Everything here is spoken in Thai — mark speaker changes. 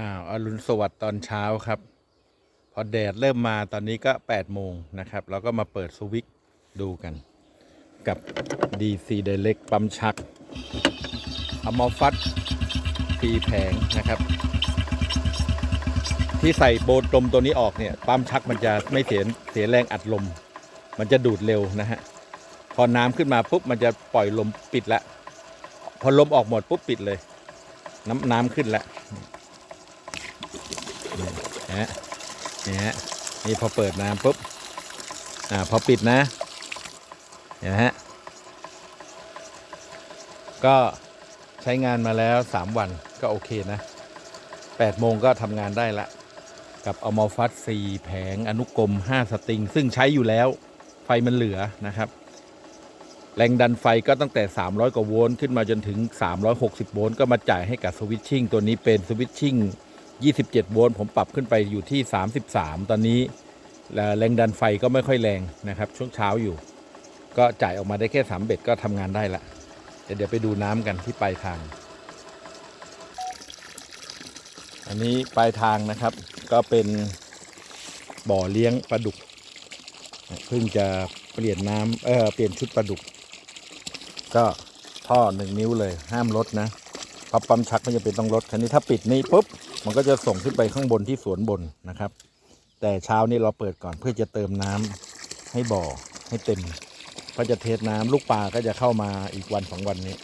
Speaker 1: อ้าวอรุณสวัสดิ์ตอนเช้าครับ พอแดดเริ่มมาตอนนี้ก็8โมงนะครับ เราก็มาเปิดสวิตดูกัน กับ DC Direct ปั๊มชักอามาฟัดปีแผงนะครับ ที่ใส่โบตรมตัวนี้ออกเนี่ยปั๊มชักมันจะไม่เสียเสียแรงอัดลม มันจะดูดเร็วนะฮะ พอน้ำขึ้นมาปุ๊บมันจะปล่อยลมปิดละ พอลมออกหมดปุ๊บปิดเลย น้ำน้ำขึ้นละ นะฮะนี่ฮะนี่พอเปิดน้ำปุ๊บอ่าพอปิดนะเห็นไหมฮะก็ใช้งานมาแล้ว 3 วันก็โอเคนะ8โมงก็ทำงานได้ละ กับอมาฟัด4แผงอนุกรม 5 สตริง ซึ่งใช้อยู่แล้วไฟมันเหลือนะครับ แรงดันไฟก็ตั้งแต่ 300 กว่าโวลต์ขึ้นมาจนถึง 360 โวลต์ก็มาจ่ายให้กับสวิตชิ่งตัวนี้เป็นสวิตชิ่ง 27 โวลต์ผมปรับขึ้นไปอยู่ที่ 33 ตอนนี้แรงดันไฟก็ไม่ค่อยแรงนะครับ ช่วงเช้าอยู่ ก็จ่ายออกมาได้แค่3เบ็ดก็ทำงานได้ละเดี๋ยวไปดูน้ำกันที่ปลายทาง อันนี้ปลายทางนะครับ ก็เป็นบ่อเลี้ยงปลาดุกเพิ่งจะเปลี่ยนน้ำเออเปลี่ยนชุดปลาดุก ก็ท่อหนึ่งนิ้วเลยห้ามลดนะ เพราะปั๊มชักไม่จำเป็นต้องลดคันนี้ถ้าปิดนี่ปุ๊บมันก็จะส่งขึ้นไปข้างบนที่สวนบนนะครับ แต่เช้านี้เราเปิดก่อนเพื่อจะเติมน้ำให้บ่อให้เต็มก็จะเทสน้ำลูกปลาก็จะเข้ามาอีกวันสองวันนี้